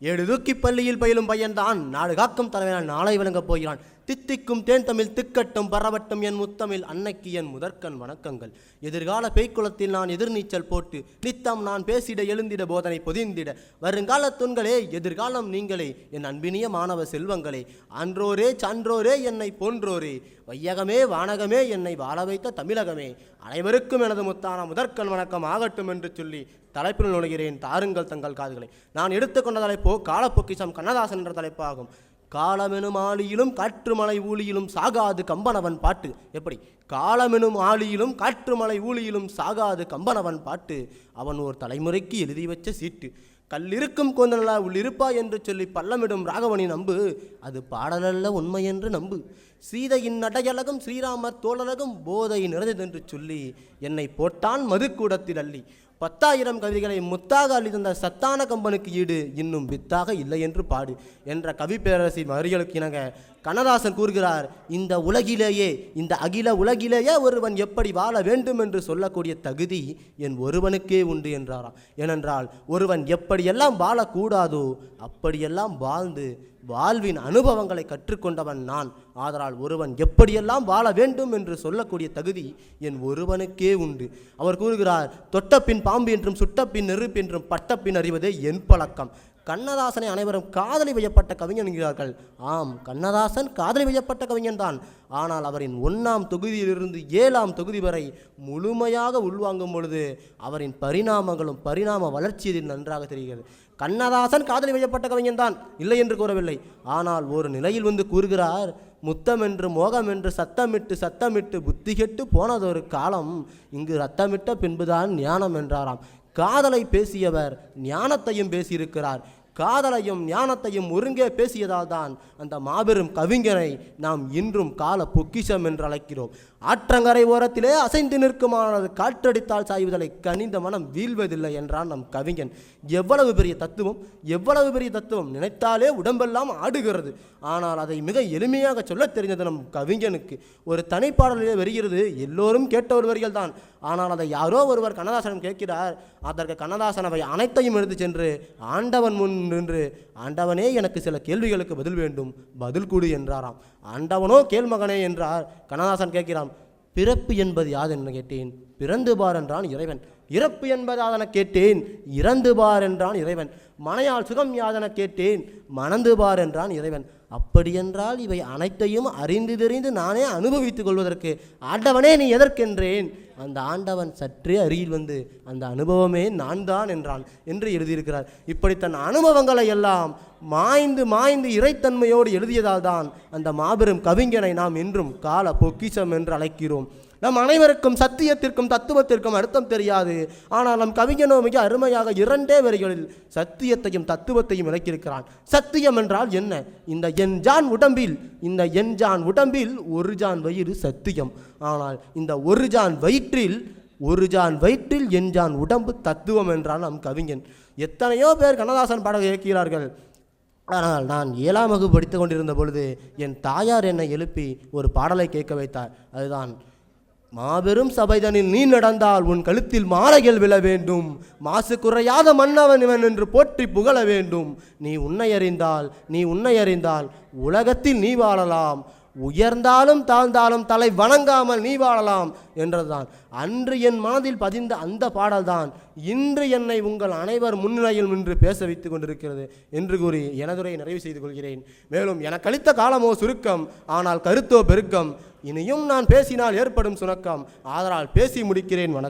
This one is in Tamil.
ஏடு தூக்கி பள்ளியில் பயிலும் பையன்தான். நாடு காக்கும் தலைவனால் நாளை விளங்கப் போகிறான். தித்திக்கும் தேன் தமிழ் திக்கட்டும் பரவட்டும் என் முத்தமிழ். அன்னைக்கு என் முதற்கண் வணக்கங்கள். எதிர்கால பேய்க்குளத்தில் நான் எதிர்நீச்சல் போட்டு நித்தம் நான் பேசிட எழுந்திட போதனை பொதிந்திட. வருங்கால துண்களே எதிர்காலம் நீங்களே என் அன்பினிய மாணவ செல்வங்களே. அன்றோரே சான்றோரே என்னை போன்றோரே. வையகமே வானகமே என்னை வாழ வைத்த தமிழகமே. அனைவருக்கும் எனது முத்தான முதற்கண் வணக்கம் ஆகட்டும் என்று சொல்லி தலைப்பில் நுழைகிறேன். தாருங்கள் தங்கள் காதுகளை. நான் எடுத்துக்கொண்ட தலைப்போ காலப்பொக்கிசம் கண்ணதாசன் என்ற தலைப்பாகும். காலமெனும் ஆளியிலும் காற்றுமலை ஊழியிலும் சாகாது கம்பனவன் பாட்டு. எப்படி? காலமெனும் ஆளியிலும் காற்றுமலை ஊழியிலும் சாகாது கம்பனவன் பாட்டு. அவன் ஒரு தலைமுறைக்கு எழுதி வச்ச சீட்டு. கல்லிருக்கும் கொந்தனலா உள்ளிருப்பா என்று சொல்லி பள்ளமிடும் ராகவனி நம்பு. அது பாடலல்ல உண்மை என்று நம்பு. சீதையின் நடையழகும் ஸ்ரீராமர் தோழலகம் போதை நிறைந்ததென்று சொல்லி என்னை போட்டான் மதுக்கூடத்தில் அள்ளி. பத்தாயிரம் கவிதைகளை முத்தாக அள்ளி சத்தான கம்பனுக்கு ஈடு இன்னும் வித்தாக இல்லை என்று பாடு என்ற கவி பேரரசி வரிகளுக்கு இணங்க கண்ணதாசன் கூறுகிறார் இந்த உலகிலேயே இந்த அகில உலகிலேயே ஒருவன் எப்படி வாழ வேண்டும் என்று சொல்லக்கூடிய தகுதி என் ஒருவனுக்கே உண்டு என்றாராம். ஏனென்றால் ஒருவன் எப்படியெல்லாம் வாழக்கூடாதோ அப்படியெல்லாம் வாழ்ந்து வாழ்வின் அனுபவங்களை கற்றுக்கொண்டவன் நான். ஆதலால் ஒருவன் எப்படியெல்லாம் வாழ வேண்டும் என்று சொல்லக்கூடிய தகுதி என் ஒருவனுக்கே உண்டு. அவர் கூறுகிறார் தொட்டப்பின் பாம்பு என்றும் சுட்டப்பின் நெருப்பு என்றும் பட்டப்பின் அறிவதே என் பழக்கம். கண்ணதாசனை அனைவரும் காதலி வையப்பட்ட கவிஞன் என்கிறார்கள். ஆம் கண்ணதாசன் காதலி வையப்பட்ட கவிஞன் தான். ஆனால் அவரின் ஒன்றாம் தொகுதியிலிருந்து ஏழாம் தொகுதி வரை முழுமையாக உள்வாங்கும் பொழுது அவரின் பரிணாமங்களும் பரிணாம வளர்ச்சியில் நன்றாக தெரிகிறது. கண்ணதாசன் காதலி வையப்பட்ட கவிஞன் தான் இல்லை என்று கூறவில்லை. ஆனால் ஒரு நிலையில் வந்து கூறுகிறார் முத்தம் என்று மோகம் என்று சத்தமிட்டு சத்தமிட்டு புத்தி கெட்டு போனதொரு காலம் இங்கு ரத்தமிட்ட பின்புதான் ஞானம் என்றாராம். காதலை பேசியவர் ஞானத்தையும் பேசியிருக்கிறார். காதலையும் ஞானத்தையும் ஒருங்கே பேசியதால் தான் அந்த மாபெரும் கவிஞனை நாம் இன்றும் கால பொக்கிஷம் என்று அழைக்கிறோம். ஆற்றங்கரை ஓரத்திலே அசைந்து நிற்குமானது காற்றடித்தால் சாய்வதலை கனிந்த மனம் வீழ்வதில்லை என்றான் நம் கவிஞன். எவ்வளவு பெரிய தத்துவம் எவ்வளவு பெரிய தத்துவம் நினைத்தாலே உடம்பெல்லாம் ஆடுகிறது. ஆனால் அதை மிக எளிமையாக சொல்ல தெரிந்தது நம் கவிஞனுக்கு. ஒரு தனிப்பாடலிலே வருகிறது எல்லோரும் கேட்ட ஒரு வரிகள் தான். ஆனால் அதை யாரோ ஒருவர் கண்ணதாசனம் கேட்கிறார் அதற்கு கண்ணதாசன் அவை அனைத்தையும் எடுத்து சென்று ஆண்டவன் முன் நின்று ஆண்டவனே எனக்கு சில கேள்விகளுக்கு பதில் வேண்டும். பதில் கொடு என்றாராம். ஆண்டவனோ கேள்மகனே என்றார். கண்ணதாசன் கேட்கிறான் பிறப்பு என்பது யாது என்று கேட்டேன். பிறந்து பார் என்றான் இறைவன். இறப்பு என்பது கேட்டேன். இறந்து பார் என்றான் இறைவன். மனையால் சுகம் யாதென கேட்டேன். மணந்து பார் என்றான் இறைவன். அப்படியென்றால் இவை அனைத்தையும் அறிந்து தெரிந்து நானே அனுபவித்துக் கொள்வதற்கு ஆண்டவனே நீ எதற்கென்றேன்? அந்த ஆண்டவன் சற்றே அருகில் வந்து அந்த அனுபவமே நான் தான் என்றான் என்று எழுதியிருக்கிறார். இப்படி தன் அனுபவங்களை எல்லாம் மாய்ந்து மாய்ந்து இறைத்தன்மையோடு எழுதியதால் தான் அந்த மாபெரும் கவிஞனை நாம் இன்றும் கால பொக்கிஷம் என்று அழைக்கிறோம். நம் அனைவருக்கும் சத்தியத்திற்கும் தத்துவத்திற்கும் அர்த்தம் தெரியாது. ஆனால் நம் கவிஞனோ மிக அருமையாக இரண்டே வரிகளில் சத்தியத்தையும் தத்துவத்தையும் விளக்கியிருக்கிறான். சத்தியம் என்றால் என்ன? இந்த என் ஜான் உடம்பில் இந்த என் ஜான் உடம்பில் ஒரு ஜான் வயிறு சத்தியம். ஆனால் இந்த ஒரு ஜான் வயிற்று வயிற்றில் ஒரு ஜான் வயிற்றில் என் ஜான் உடம்பு தத்துவம் என்றான் நம் கவிஞன். எத்தனையோ பேர் கண்ணதாசன் பாடல் இயக்கிறார்கள் ஆனால் நான் ஏழாம் வகுப்பு படித்து கொண்டிருந்த பொழுது என் தாயார் என்னை எழுப்பி ஒரு பாடலை கேட்க வைத்தார். அதுதான் மாபெரும் சபைதனில் நீ நடந்தால் உன் கழுத்தில் மாலைகள் விழ வேண்டும். மாசு குறையாத மன்னவன் இவன் என்று போற்றி புகழ வேண்டும். நீ உன்னை அறிந்தால் நீ உன்னை அறிந்தால் உலகத்தில் நீ வாழலாம். உயர்ந்தாலும் தாழ்ந்தாலும் தலை வணங்காமல் நீ வாழலாம் என்றதுதான். அன்று என் மனதில் பதிந்த அந்த பாடல்தான் இன்று என்னை உங்கள் அனைவர் முன்னிலையில் நின்று பேச வைத்துக் கொண்டிருக்கிறது என்று கூறி எனதுரை நிறைவு செய்து கொள்கிறேன். மேலும் எனக்களித்த காலமோ சுருக்கம் ஆனால் கருத்தோ பெருக்கம். இனியும் நான் பேசினால் ஏற்படும் சுணக்கம். ஆதலால் பேசி முடிக்கிறேன். வணக்கம்.